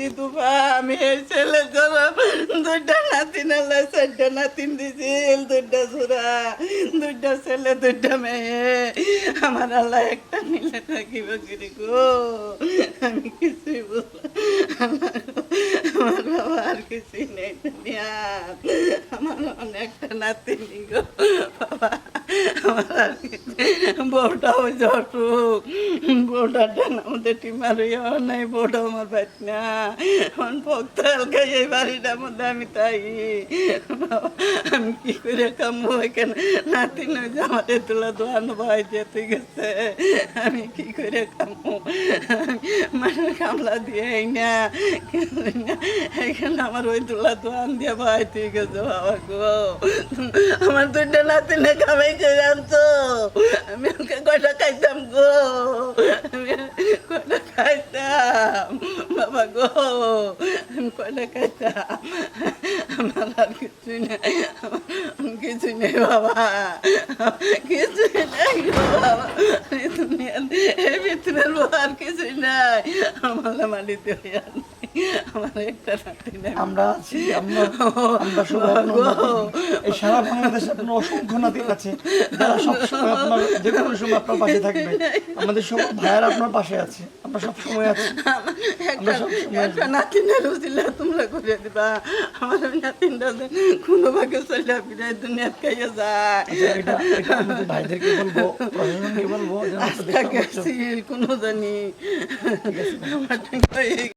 বিধবা আমি এই ছেলে দুইটা নাতিন আল্লাহ চারটা নাতিন দিছিল দুইটা ছোড়া দুইটা ছেলে, দুইটা মেয়ে। আমার আল্লাহ একটা নিলে থাকিব গিরি গো। আমি কিছুই গো। আমার বাবা আর কিছুই নেই আমার অনেকটা নাতিনি গো বাবা। আমার বউটা ওই যে অসুখ বউটার আমাদের টিমার ইয়ে নাই, বউটা আমার বাইত না এখন ভক্ত হালকা এই বাড়িটার মধ্যে আমি তাই। আমি কি করে কামবো এখানে? নাতি নয় যে আমাদের তুলা দোয়ানো ভাই যেতে গেছে। আমি কি করে কামবো? মানে কামলা দিয়ে না। এখানে আমার ওই তুলা দোয়ান দিয়ে ভাই ঠিক গেছে, বাবা গো। আমার দুইটা নাতি না খাবাই করে আনতো আমি ওকে কয়টা খাইতাম গো। বাবা গো, আমি আমার আর কিছুই নেই। কিছুই নেই বাবা। কিছুই নেই বাবা। এই ভিতরের আর কিছুই নাই। আমার হইয়া একটা আমরা আছি আমরা আমরা সবাই এই সারা বাংলাদেশে আপনার অসংখ্য আছে। যারা সবসময় আপনার যে কোনো সময় আপনার পাশে থাকবে। আমাদের সব ভাইয়ার আপনার পাশে আছে। আমরা সব সময় আছি। একটা একটা নাতিনের উচিলা তোমরা করে দিবা? আমার নাতিনটা কোনো ভাগে চলে ফিরে দুনিয়াত খাইয়া যায়। আচ্ছা, এটা এটা আমাদের ভাইদেরকে বলব প্রশাসনকে বলব যেন একটু দেখতে আজকে পাচ্ছ। কোনো জানি।